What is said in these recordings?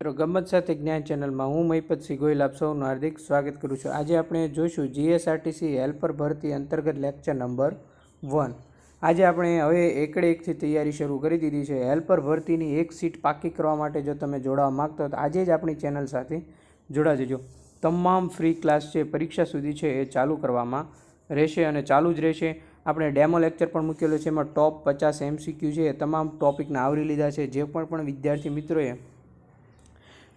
મિત્રો ગમત સાથે જ્ઞાન ચેનલમાં હું મહિપતસિંહ ગોયલ આપ સૌનું હાર્દિક સ્વાગત કરું છું. આજે આપણે જોઈશું જીએસઆરટીસી હેલ્પર ભરતી અંતર્ગત લેક્ચર નંબર વન. આજે આપણે હવે એકડે એકથી તૈયારી શરૂ કરી દીધી છે. હેલ્પર ભરતીની એક સીટ પાકી કરવા માટે જો તમે જોડાવા માગતો તો આજે જ આપણી ચેનલ સાથે જોડા જજો. તમામ ફ્રી ક્લાસ છે, પરીક્ષા સુધી છે, એ ચાલુ કરવામાં રહેશે અને ચાલુ જ રહેશે. આપણે ડેમો લેક્ચર પણ મૂકેલો છે, એમાં ટોપ પચાસ એમસીક્યુ છે, એ તમામ ટોપિકને આવરી લીધા છે. જે પણ પણ વિદ્યાર્થી મિત્રોએ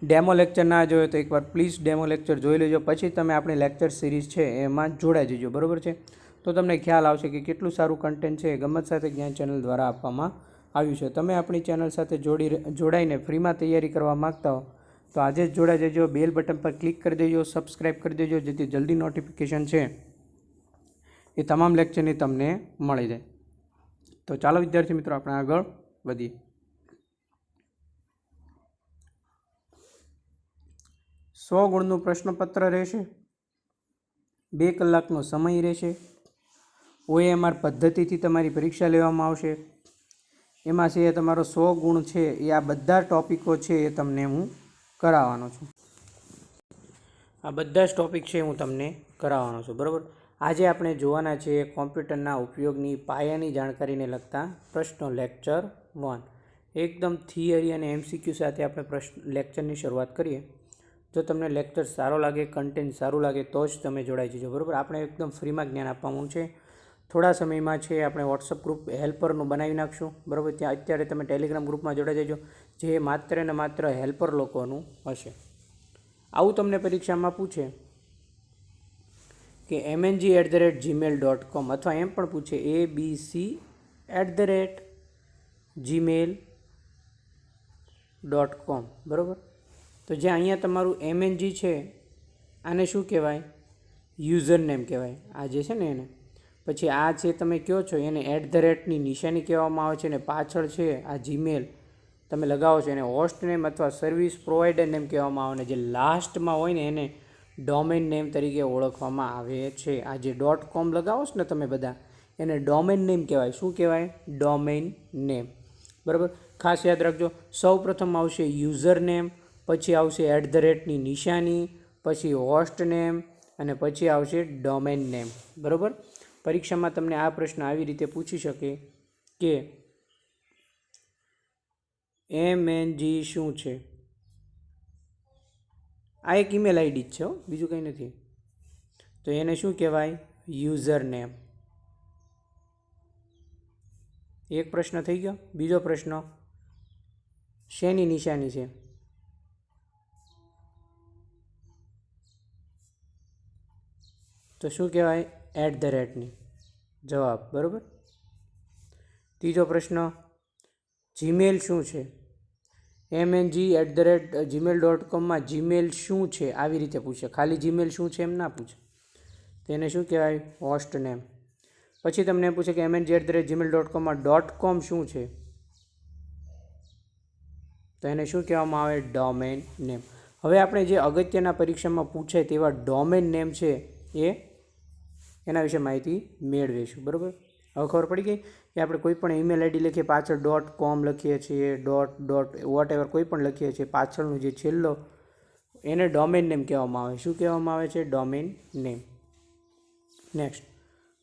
ડેમો લેક્ચર ના જોયો તો એકવાર પ્લીઝ ડેમો લેક્ચર જોઈ લેજો. પછી તમે આપણી લેક્ચર સિરીઝ છે એમાં જોડાઈ જજો, બરાબર છે? તો તમને ખ્યાલ આવશે કે કેટલું સારું કન્ટેન્ટ છે એ ગમત સાથે જ્ઞાન ચેનલ દ્વારા આપવામાં આવ્યું છે. તમે આપણી ચેનલ સાથે જોડી જોડાઈને ફ્રીમાં તૈયારી કરવા માગતા હો, તો આજે જ જોડાઈ જજો. બેલ બટન પર ક્લિક કરી દેજો સબસ્ક્રાઈબ કરી દેજો, જેથી જલ્દી નોટિફિકેશન છે એ તમામ લેક્ચરની તમને મળી જાય. તો ચાલો વિદ્યાર્થી મિત્રો, આપણે આગળ વધીએ. સો ગુણનું પ્રશ્નપત્ર રહેશે. બે કલાકનો સમય રહેશે. ઓએમઆર પદ્ધતિથી તમારી પરીક્ષા લેવામાં આવશે. એમાં છે તમારો સો ગુણ છે, એ આ બધા ટોપિકો છે એ તમને હું કરાવવાનો છું. આ બધા જ ટોપિક છે હું તમને કરાવવાનો છું, બરાબર? આજે આપણે જોવાના છે કોમ્પ્યુટરના ઉપયોગની પાયાની જાણકારીને લગતા પ્રશ્નો, લેક્ચર વન. એકદમ થિયરી અને એમસીક્યુ સાથે આપણે પ્રશ્ન, લેક્ચરની શરૂઆત કરીએ. જો તમને લેક્ચર સારો લાગે કન્ટેન્ટ સારું લાગે, તો જ તમે જોડાઈ જજો, બરાબર? આપણે એકદમ ફ્રીમાં જ્ઞાન આપવાનું છે થોડા સમયમાં છે, આપણે વોટ્સઅપ ગ્રુપ હેલ્પરનું બનાવી નાખશું, બરાબર? ત્યાં અત્યારે તમે ટેલિગ્રામ ગ્રુપમાં જોડાઈ જજો, જે માત્ર ને માત્ર હેલ્પર લોકોનું હશે. આવું તમને પરીક્ષામાં પૂછે કે MNG at the rate Gmail dot com અથવા એમ પણ પૂછે A B C at the rate Gmail dot com બરાબર? તો જે અહીંયા તમારું એમએનજી છે, આને શું કહેવાય? યુઝર નેમ કહેવાય. આ જે છે ને એને. પછી આ જે તમે કહો છો એને એટ ધ રેટની નિશાની કહેવામાં આવે છે અને પાછળ છે આ જીમેલ તમે લગાવો છો એને હોસ્ટ નેમ અથવા સર્વિસ પ્રોવાઈડર નેમ કહેવામાં આવે ને જે લાસ્ટમાં હોય ને એને ડોમેન નેમ તરીકે ઓળખવામાં આવે છે. આ જે ડોટ કોમ લગાવો છો ને તમે બધા, એને ડોમેન નેમ કહેવાય. શું કહેવાય? ડોમેન નેમ બરાબર? ખાસ યાદ રાખજો સૌ પ્રથમ આવશે યુઝર નેમ પછી આવશે એટ ધ રેટની નિશાની, પછી હોસ્ટ નેમ અને પછી આવશે ડોમેન નેમ બરાબર? પરીક્ષામાં તમને આ પ્રશ્ન આવી રીતે પૂછી શકે કે એમ એન જી શું છે? આ એક ઈમેલ આઈડી જ છે બીજું કંઈ નથી. તો એને શું કહેવાય? યુઝર નેમ એક પ્રશ્ન થઈ ગયો, બીજો પ્રશ્ન. શેની નિશાની છે? તો શું કહેવાય? એટ ધ રેટની જવાબ, બરાબર? ત્રીજો પ્રશ્ન જીમેલ શું છે? M N G at the rate Gmail dot કોમમાં જીમેલ શું છે? આવી રીતે પૂછે. ખાલી જીમેલ શું છે એમ ના પૂછે. તેને શું કહેવાય? હોસ્ટ નેમ પછી તમને પૂછે કે M N G at the rate Gmail dot કોમમાં ડોટ કોમ શું છે? તો એને શું કહેવામાં આવે? ડોમેન નેમ હવે આપણે જે અગત્યના પરીક્ષામાં પૂછે તેવા ડોમેન નેમ છે એ એના વિશે માહિતી મેળવીશું, બરાબર? હવે ખબર પડી ગઈ કે આપણે કોઈ પણ ઈમેલ આઈડી લખીએ, પાછળ ડોટ કોમ લખીએ છીએ ડોટ ડોટ વોટ એવર કોઈ પણ લખીએ છીએ, પાછળનું જે છેલ્લો, એને ડોમેન નેમ કહેવામાં આવે. શું કહેવામાં આવે છે? Domain name next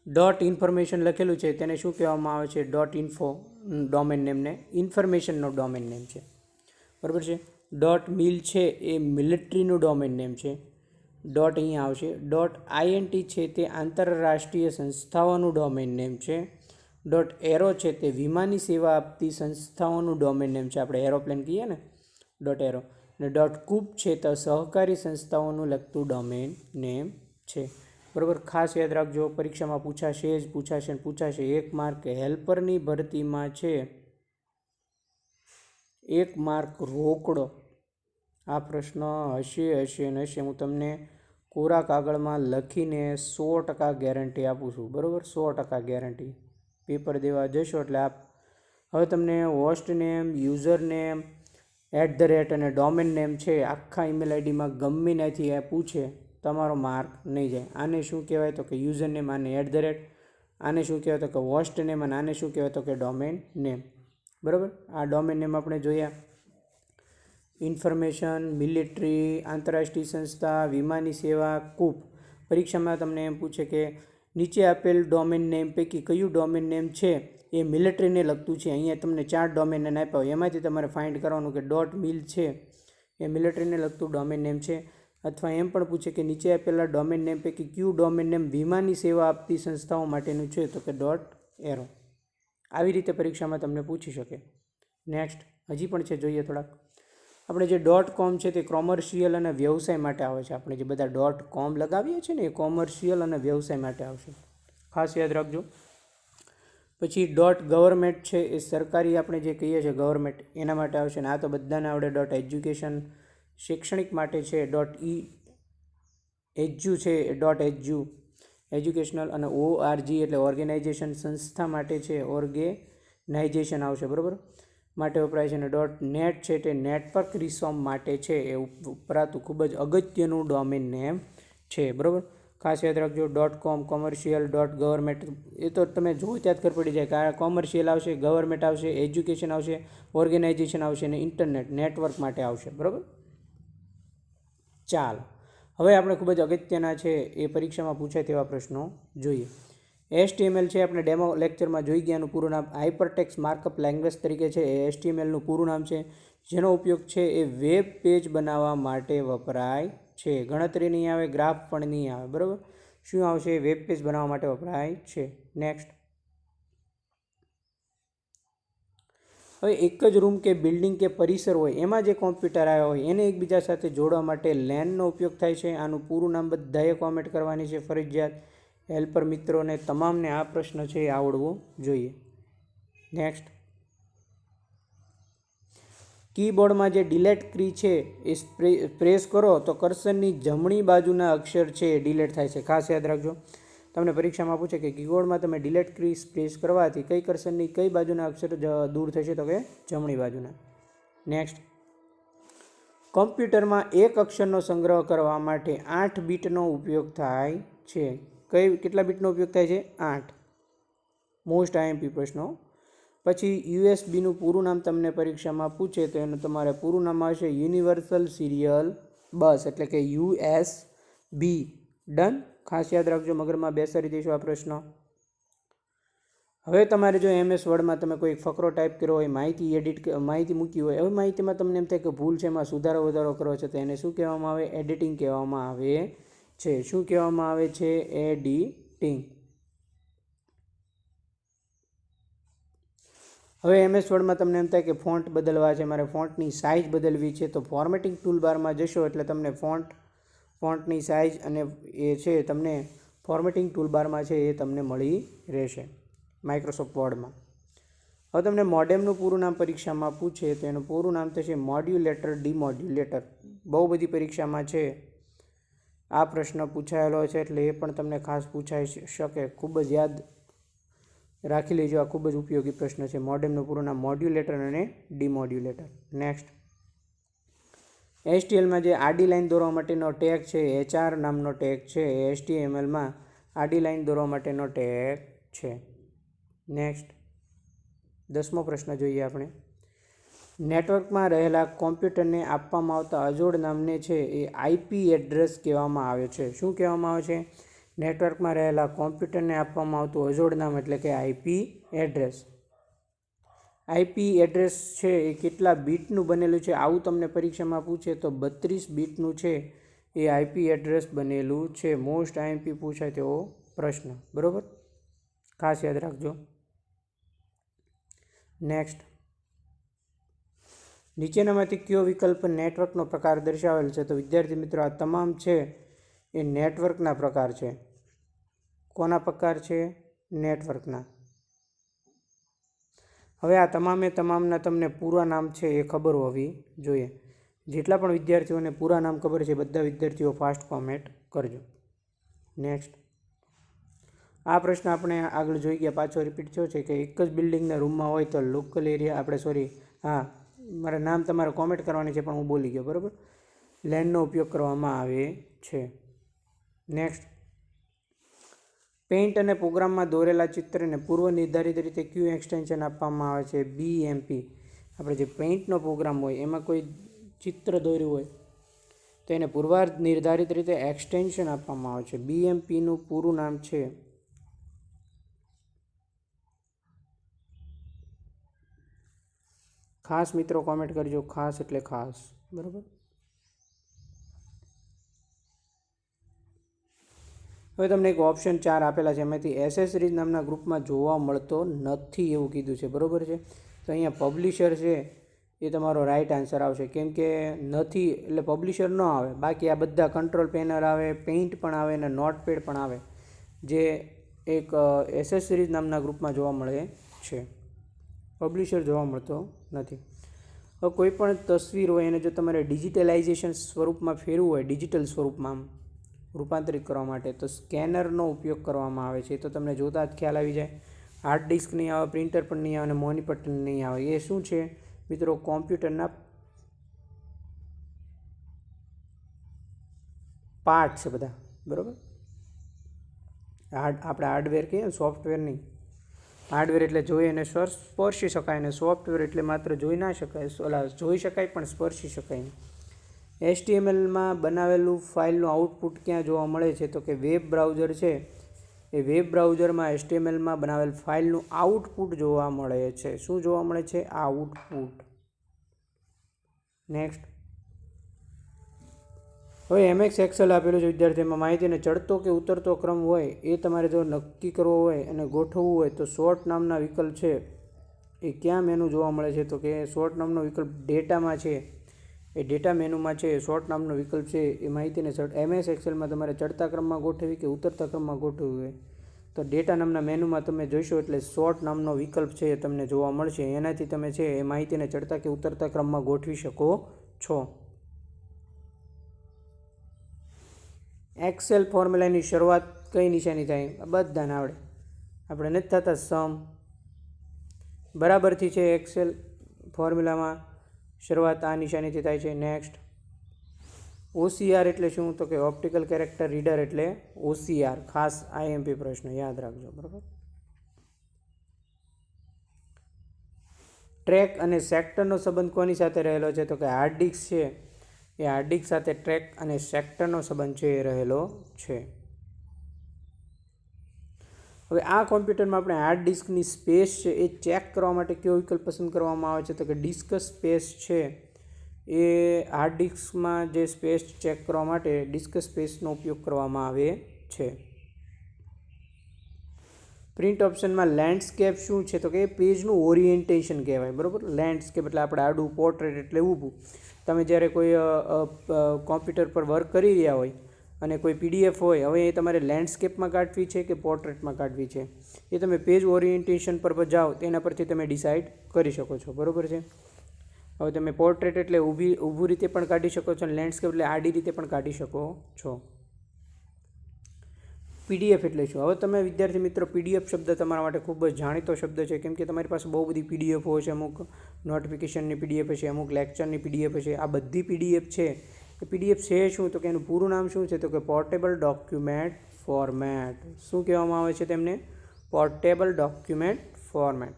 dot information લખેલું છે, તેને શું કહેવામાં આવે છે? ડોટ ઇન્ફો ડોમેન નેમને ઇન્ફોર્મેશનનો ડોમેન નેમ છે. બરાબર છે? ડોટ મિલ છે, એ મિલિટરીનું ડોમેન નેમ છે. ડોટ અહીંયા આવશે. ડોટ આઈએનટી છે તે આંતરરાષ્ટ્રીય સંસ્થાઓનું ડોમેન નેમ છે. ડોટ એરો છે તે વિમાની સેવા આપતી સંસ્થાઓનું ડોમેન નેમ છે. આપણે એરોપ્લેન કહીએ ને? ડોટ એરો અને ડોટ કૂપ છે તો સહકારી સંસ્થાઓનું લગતું ડોમેન નેમ છે. બરાબર? ખાસ યાદ રાખજો, પરીક્ષામાં પૂછાશે જ, પૂછાશે ને પૂછાશે. એક માર્ક હેલ્પરની ભરતીમાં છે. એક માર્ક રોકડો. આ પ્રશ્ન હશે હશે ને હશે. હું તમને કોરા કાગળમાં લખીને સો ટકા ગેરંટી આપું છું. બરાબર? સો ટકા ગેરંટી. પેપર દેવા જશો એટલે આપ હવે તમને host name, user name, at the rate અને ડોમેન નેમ છે આખા ઈમેલ આઈડીમાં ગમે નથી એ પૂછે, તમારો માર્ક નહીં જાય. આને શું કહેવાય તો કે યુઝર નેમ આને એટ ધ રેટ. આને શું કહેવાય તો કે હોસ્ટ નેમ અને આને શું કહેવાય તો કે ડોમેન નેમ. બરાબર? આ ડોમેન નેમ આપણે જોયા. ઇન્ફોર્મેશન, મિલિટરી, આંતરરાષ્ટ્રીય સંસ્થા, વીમાની સેવા, કૂપ. પરીક્ષામાં તમને એમ પૂછે કે નીચે આપેલ ડોમેન નેમ પૈકી કયું ડોમેન નેમ છે? એ મિલિટરીને લગતું છે. અહીંયા તમને ચાર ડોમેન નેમ આપ્યા હોય. એમાંથી તમારે ફાઇન્ડ કરવાનું કે ડોટ મિલ છે. એ મિલિટરીને લગતું ડોમેન નેમ છે. અથવા એમ પણ પૂછે કે નીચે આપેલા ડોમેન નેમ પૈકી કયું ડોમેન નેમ વીમાની સેવા આપતી સંસ્થાઓ માટેનું છે? તો કે ડોટ એરો આવી રીતે પરીક્ષામાં તમને પૂછી શકે. નેક્સ્ટ હજી પણ છે. જોઈએ થોડાક. આપણે જે ડોટ કોમ છે તે કોમર્શિયલ અને વ્યવસાય માટે આવે છે. આપણે જે બધા ડોટ કોમ લગાવીએ છીએ ને એ કોમર્શિયલ અને વ્યવસાય માટે આવશે. ખાસ યાદ રાખજો. પછી ડોટ ગવર્મેન્ટ છે એ સરકારી આપણે જે કહીએ છીએ ગવર્મેન્ટ એના માટે આવશે ને આ તો બધાને આવડે. ડોટ એજ્યુકેશન શૈક્ષણિક માટે છે ડોટ ઈ એજ્યુ છે ડોટ એજ્યુ એજ્યુકેશનલ અને ઓઆરજી એટલે ઓર્ગેનાઇઝેશન સંસ્થા માટે છે ઓર્ગેનાઇઝેશન આવશે. બરાબર? માટે વપરાય છે અને ડોટ નેટ છે તે નેટવર્ક રિસોર્મ માટે છે એ ઉપરાંત ખૂબ જ અગત્યનું ડોમેન નેમ છે, બરાબર? ખાસ યાદ રાખજો dot com commercial dot government એ તો તમે જો ત્યાં ખબર પડી જાય કે આ કોમર્શિયલ આવશે ગવર્મેન્ટ આવશે એજ્યુકેશન આવશે ઓર્ગેનાઇઝેશન આવશે અને ઇન્ટરનેટ નેટવર્ક માટે આવશે, બરાબર? ચાલ, હવે આપણે ખૂબ જ અગત્યના છે એ પરીક્ષામાં પૂછાય તેવા પ્રશ્નો જોઈએ. એસટીએમએલ છે, આપણે ડેમો લેક્ચરમાં જોઈ ગયાનું પૂરું નામ હાઇપરટેક્સ માર્કઅપ લેંગ્વેજ તરીકે છે, એ એસટીએમએલનું પૂરું નામ છે. જેનો ઉપયોગ છે, એ વેબ પેજ બનાવવા માટે વપરાય છે. ગણતરી નહીં આવે, ગ્રાફ પણ નહીં આવે, બરાબર? શું આવશે? વેબ પેજ બનાવવા માટે વપરાય છે. નેક્સ્ટ. હવે એક જ રૂમ કે બિલ્ડિંગ કે પરિસર હોય, એમાં જે કોમ્પ્યુટર આવ્યા હોય, એને એકબીજા સાથે જોડવા માટે લેનનો ઉપયોગ થાય છે. આનું પૂરું નામ બધાએ કોમેન્ટ કરવાની છે, ફરજિયાત. હેલ્પર મિત્રોને તમામને આ પ્રશ્ન છે એ આવડવો જોઈએ. નેક્સ્ટ કીબોર્ડમાં જે ડિલેટ ક્રી છે એ પ્રેસ કરો તો કર્સરની જમણી બાજુના અક્ષર છે એ ડિલેટ થાય છે. ખાસ યાદ રાખજો. તમને પરીક્ષામાં પૂછે કે કીબોર્ડમાં તમે ડિલેટ ક્રી પ્રેસ કરવાથી કઈ કર્સરની કઈ બાજુના અક્ષર દૂર થશે તો કે જમણી બાજુના. નેક્સ્ટ કમ્પ્યુટરમાં એક અક્ષરનો સંગ્રહ કરવા માટે આઠ બીટનો ઉપયોગ થાય છે. કઈ કેટલા બીટનો ઉપયોગ થાય છે? આઠ. મોસ્ટ આઈએમપી પ્રશ્નો. પછી યુએસબીનું પૂરું નામ તમને પરીક્ષામાં પૂછે તો એનું તમારે પૂરું નામ આવશે યુનિવર્સલ સિરિયલ બસ એટલે કે યુએસ બી ડન ખાસ યાદ રાખજો મગરમાં બેસાડી દઈશું આ પ્રશ્ન. હવે તમારે જો એમએસ વર્ડમાં તમે કોઈ ફકરો ટાઈપ કર્યો હોય, માહિતી એડિટ માહિતી મૂકી હોય, હવે માહિતીમાં તમને એમ થાય કે ભૂલ છે, એમાં સુધારો વધારો કરવો છે, તો એને શું કહેવામાં આવે? એડિટિંગ કહેવામાં આવે. છે. શું કહેવામાં આવે છે? એડિટિંગ. હવે એમએસ વર્ડમાં તમને એમ થાય કે ફોન્ટ બદલવા છે. મારે ફોન્ટની સાઇઝ બદલવી છે. તો ફોર્મેટિંગ ટૂલબારમાં જશો એટલે તમને ફોન્ટ, ફોન્ટની સાઇઝ અને એ છે તમને ફોર્મેટિંગ ટૂલબારમાં છે એ તમને મળી રહેશે માઇક્રોસોફ્ટ વર્ડમાં. હવે તમને મોડેમનું પૂરું નામ પરીક્ષામાં પૂછે તો એનું પૂરું નામ થશે મોડ્યુલેટર ડીમોડ્યુલેટર. બહુ બધી પરીક્ષામાં છે. આ પ્રશ્ન પૂછાયેલો છે એટલે એ પણ તમને ખાસ પૂછાઈ શકે. ખૂબ જ યાદ રાખી લેજો. આ ખૂબ જ ઉપયોગી પ્રશ્ન છે. મોડેમનું પૂરું નામ મોડ્યુલેટર અને ડીમોડ્યુલેટર નેક્સ્ટ એસટીએલમાં જે આડી લાઇન દોરવા માટેનો ટેગ છે એચઆર નામનો ટેગ છે એસટીએમએલમાં આડી લાઇન દોરવા માટેનો ટેગ છે. નેક્સ્ટ દસમો પ્રશ્ન જોઈએ આપણે. નેટવર્કમાં રહેલા કોમ્પ્યુટરને આપવામાં આવતા અજોડ નામને છે એ આઈપી એડ્રેસ કહેવામાં આવે છે. શું કહેવામાં આવે છે? નેટવર્કમાં રહેલા કોમ્પ્યુટરને આપવામાં આવતું અજોડ નામ એટલે કે આઈપી એડ્રેસ. આઈપી એડ્રેસ છે એ કેટલા બીટનું બનેલું છે? આવું તમને પરીક્ષામાં પૂછે તો બત્રીસ બીટનું છે એ આઈપી એડ્રેસ બનેલું છે. મોસ્ટ આઈએમપી પૂછાય તેવો પ્રશ્ન. બરાબર? ખાસ યાદ રાખજો. નેક્સ્ટ. નીચેનામાંથી કયો વિકલ્પ નેટવર્કનો પ્રકાર દર્શાવેલ છે? તો વિદ્યાર્થી મિત્રો, આ તમામ છે એ નેટવર્કના પ્રકાર છે. કોના પ્રકાર છે? નેટવર્કના હવે આ તમામે તમામના તમને પૂરા નામ છે એ ખબર હોવી જોઈએ. જેટલા પણ વિદ્યાર્થીઓને પૂરા નામ ખબર છે બધા વિદ્યાર્થીઓ ફાસ્ટ કોમેન્ટ કરજો. નેક્સ્ટ આ પ્રશ્ન આપણે આગળ જોઈ ગયા, પાછો રિપીટ થયો છે કે એક જ બિલ્ડિંગના રૂમમાં હોય તો લોકલ એરિયા આપણે સોરી હા મારે નામ તમારે કોમેન્ટ કરવાની છે, પણ હું બોલી ગયો, બરાબર? લેન્ડનો ઉપયોગ કરવામાં આવે છે. નેક્સ્ટ પેઇન્ટ અને પ્રોગ્રામમાં દોરેલા ચિત્રને પૂર્વ નિર્ધારિત રીતે ક્યુ એક્સટેન્શન આપવામાં આવે છે બીએમપી આપણે જે પેઇન્ટનો પ્રોગ્રામ હોય, એમાં કોઈ ચિત્ર દોર્યું હોય, તો એને પૂર્વાર્ધ નિર્ધારિત રીતે એક્સટેન્શન આપવામાં આવે છે. બીએમપીનું પૂરું નામ છે ખાસ મિત્રો કોમેન્ટ કરજો. ખાસ એટલે ખાસ. બરાબર? હવે તમને એક ઓપ્શન ચાર આપેલા છે. એમાંથી એસેસરીઝ નામના ગ્રુપમાં જોવા મળતો નથી એવું કીધું છે. બરાબર છે? તો અહીંયા પબ્લિશર છે એ તમારો રાઈટ આન્સર આવશે. કેમ કે નથી, એટલે પબ્લિશર ન આવે. બાકી આ બધા કંટ્રોલ પેનર આવે પેઇન્ટ પણ આવે અને નોટપેડ પણ આવે. જે એક એસેસરીઝ નામના ગ્રુપમાં જોવા મળે છે. પબ્લિશર જોવા મળતો નથી. હવે કોઈ પણ તસવીર હોય, એને જો તમારે ડિજિટલાઇઝેશન સ્વરૂપમાં ફેરવું હોય, ડિજિટલ સ્વરૂપમાં રૂપાંતરિત કરવા માટે, તો સ્કેનરનો ઉપયોગ કરવામાં આવે છે. તો તમને જોતા જ ખ્યાલ આવી જાય. હાર્ડ ડિસ્ક નહીં આવે, પ્રિન્ટર પણ નહીં આવે અને મોનિટર પણ નહીં આવે. એ શું છે? મિત્રો, કોમ્પ્યુટરના પાર્ટ છે બધા. બરાબર? હાર્ડ, આપણે હાર્ડવેર ને, સોફ્ટવેર નહીં. હાર્ડવેર એટલે જોઈ અને સ્પર, સ્પર્શી શકાય અને સોફ્ટવેર એટલે માત્ર જોઈ ના શકાય. ઓલા જોઈ શકાય પણ સ્પર્શી શકાય નહીં. એચટીએમએલમાં બનાવેલું ફાઇલનું આઉટપુટ ક્યાં જોવા મળે છે? તો કે વેબ બ્રાઉઝર છે. એ વેબ બ્રાઉઝરમાં એચટીએમએલમાં બનાવેલ ફાઇલનું આઉટપુટ જોવા મળે છે. શું જોવા મળે છે? આઉટપુટ. નેક્સ્ટ. હવે એમએક્સ એક્સેલ આપેલું છે વિદ્યાર્થીમાં માહિતીને ચડતો કે ઉતરતો ક્રમ હોય, એ તમારે જો નક્કી કરવો હોય અને ગોઠવવું હોય તો શોર્ટ નામના વિકલ્પ છે. એ ક્યાં મેનુ જોવા મળે છે? તો કે શોર્ટ નામનો વિકલ્પ ડેટામાં છે. એ ડેટા મેનુમાં છે શોર્ટ નામનો વિકલ્પ છે, એ માહિતીને એમએસ એક્સેલમાં તમારે ચડતા ક્રમમાં ગોઠવી કે ઉતરતા ક્રમમાં ગોઠવવી હોય? તો ડેટા નામના મેનુમાં તમે જોઈશો એટલે શોર્ટ નામનો વિકલ્પ છે એ તમને જોવા મળશે. એનાથી તમે છે એ માહિતીને ચડતા કે ઉતરતા ક્રમમાં ગોઠવી શકો છો. એક્સેલ ફોર્મ્યુલાની શરૂઆત કઈ નિશાની થાય? બધાને આવડે. આપણે નથી થતા સમ બરાબરથી છે એક્સેલ ફોર્મ્યુલામાં શરૂઆત આ નિશાનીથી થાય છે નેક્સ્ટ ઓસીઆર એટલે શું? તો કે ઓપ્ટિકલ કેરેક્ટર રીડર એટલે ઓસીઆર ખાસ આઈએમપી પ્રશ્ન, યાદ રાખજો, બરાબર? ટ્રેક અને સેક્ટરનો સંબંધ કોની સાથે રહેલો છે? તો કે હાર્ડ ડિસ્ક છે. એ હાર્ડ ડિસ્ક સાથે ટ્રેક અને સેક્ટરનો સંબંધ છે એ રહેલો છે. હવે આ કોમ્પ્યુટરમાં આપણે હાર્ડ ડિસ્કની સ્પેસ છે એ ચેક કરવા માટે કયો વિકલ્પ પસંદ કરવામાં આવે છે? તો કે ડિસ્ક સ્પેસ છે એ હાર્ડ ડિસ્કમાં જે સ્પેસ ચેક કરવા માટે ડિસ્ક સ્પેસનો ઉપયોગ કરવામાં આવે છે. પ્રિન્ટ ઓપ્શનમાં લેન્ડસ્કેપ શું છે? તો કે પેજનું ઓરિએન્ટેશન કહેવાય, બરાબર? લેન્ડસ્કેપ એટલે આપણે આડું પોર્ટ્રેટ એટલે ઊભું. તમે જ્યારે કોઈ કોમ્પ્યુટર પર વર્ક કરી રહ્યા હોય અને કોઈ પીડીએફ હોય, હવે એ તમારે લેન્ડસ્કેપમાં કાઢવી છે કે પોર્ટ્રેટમાં કાઢવી છે? એ તમે પેજ ઓરિએન્ટેશન પર જાઓ, તેના પરથી તમે ડિસાઇડ કરી શકો છો. બરાબર છે? હવે તમે પોર્ટ્રેટ એટલે ઊભી, ઊભું રીતે પણ કાઢી શકો છો અને લેન્ડસ્કેપ એટલે આડી રીતે પણ કાઢી શકો છો. પીડીએફ એટલે શું? હવે તમે વિદ્યાર્થી મિત્રો પીડીએફ શબ્દ તમારા માટે ખૂબ જ જાણીતો શબ્દ છે. કેમ કે તમારી પાસે બહુ બધી પીડીએફ છે. અમુક નોટિફિકેશનની પીડીએફ છે, અમુક લેક્ચરની પીડીએફ છે. આ બધી પીડીએફ છે. એ પીડીએફ છે શું? તો કે એનું પૂરું નામ શું છે? તો કે પોર્ટેબલ ડોક્યુમેન્ટ ફોર્મેટ શું કહેવામાં આવે છે તેમને? પોર્ટેબલ ડોક્યુમેન્ટ ફોર્મેટ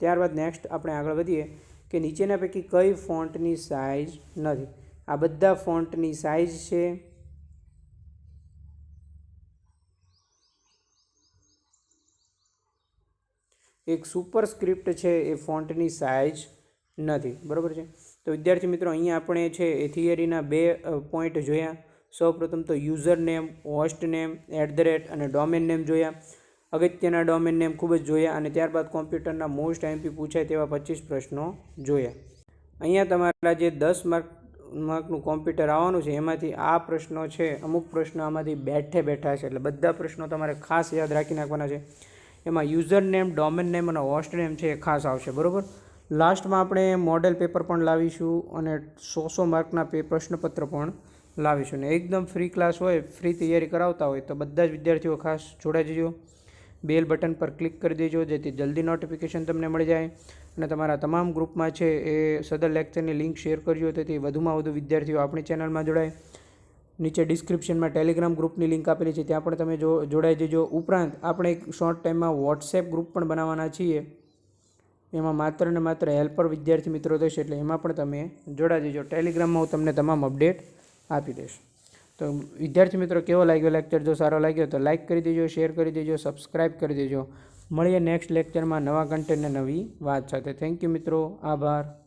ત્યારબાદ નેક્સ્ટ આપણે આગળ વધીએ કે નીચેના પૈકી કઈ ફોન્ટની સાઇઝ નથી. આ બધા ફોન્ટની સાઇઝ છે. એક સુપર સ્ક્રિપ્ટ છે એ ફોન્ટની સાઇઝ નથી. બરાબર છે? તો વિદ્યાર્થી મિત્રો, અહીંયા આપણે છે એ થિયરીના બે પોઈન્ટ જોયા. સૌપ્રથમ તો user name host name at the rate અને ડોમેન નેમ જોયા. અગત્યના ડોમેન નેમ ખૂબ જ જોયા અને ત્યારબાદ કોમ્પ્યુટરના મોસ્ટ એમપી પૂછાય તેવા પચીસ પ્રશ્નો જોયા. અહીંયા તમારા જે દસ માર્ક, માર્કનું કોમ્પ્યુટર આવવાનું છે, એમાંથી આ પ્રશ્નો છે, અમુક પ્રશ્નો આમાંથી બેઠે બેઠા છે, એટલે બધા પ્રશ્નો તમારે ખાસ યાદ રાખી નાખવાના છે. એમાં યુઝર નેમ ડોમેન નેમ અને હોસ્ટ નેમ છે એ ખાસ આવશે, બરાબર? લાસ્ટમાં આપણે મોડેલ પેપર પણ લાવીશું અને સો સો માર્કના પે, પ્રશ્નપત્ર પણ લાવીશું. ને એકદમ ફ્રી ક્લાસ હોય, ફ્રી તૈયારી કરાવતા હોય, તો બધા જ વિદ્યાર્થીઓ ખાસ જોડાઈ જજો. બેલ બટન પર ક્લિક કરી દેજો, જેથી જલ્દી નોટિફિકેશન તમને મળી જાય. અને તમારા તમામ ગ્રુપમાં છે એ સદર લેક્ચરની લિંક શેર કરજો, તેથી વધુમાં વધુ વિદ્યાર્થીઓ આપણી ચેનલમાં જોડાય. નીચે ડિસ્ક્રિપ્શનમાં ટેલિગ્રામ ગ્રુપની લિંક આપેલી છે. ત્યાં પણ તમે જો, જોડાઈ જજો. ઉપરાંત, આપણે એક શોર્ટ ટાઈમમાં વોટ્સએપ ગ્રુપ પણ બનાવવાના છીએ. એમાં માત્ર ને માત્ર હેલ્પર વિદ્યાર્થી મિત્રો થશે એટલે એમાં પણ તમે જોડા દેજો ટેલિગ્રામમાં હું તમને તમામ અપડેટ આપી દઈશ. તો વિદ્યાર્થી મિત્રો, કેવો લાગ્યો લેક્ચર જો સારો લાગ્યો તો લાઇક કરી દેજો શેર કરી દેજો સબસ્ક્રાઈબ કરી દેજો. મળીએ નેક્સ્ટ લેક્ચરમાં નવા કન્ટેન્ટ ને નવી વાત સાથે. થેન્ક યુ મિત્રો. આભાર.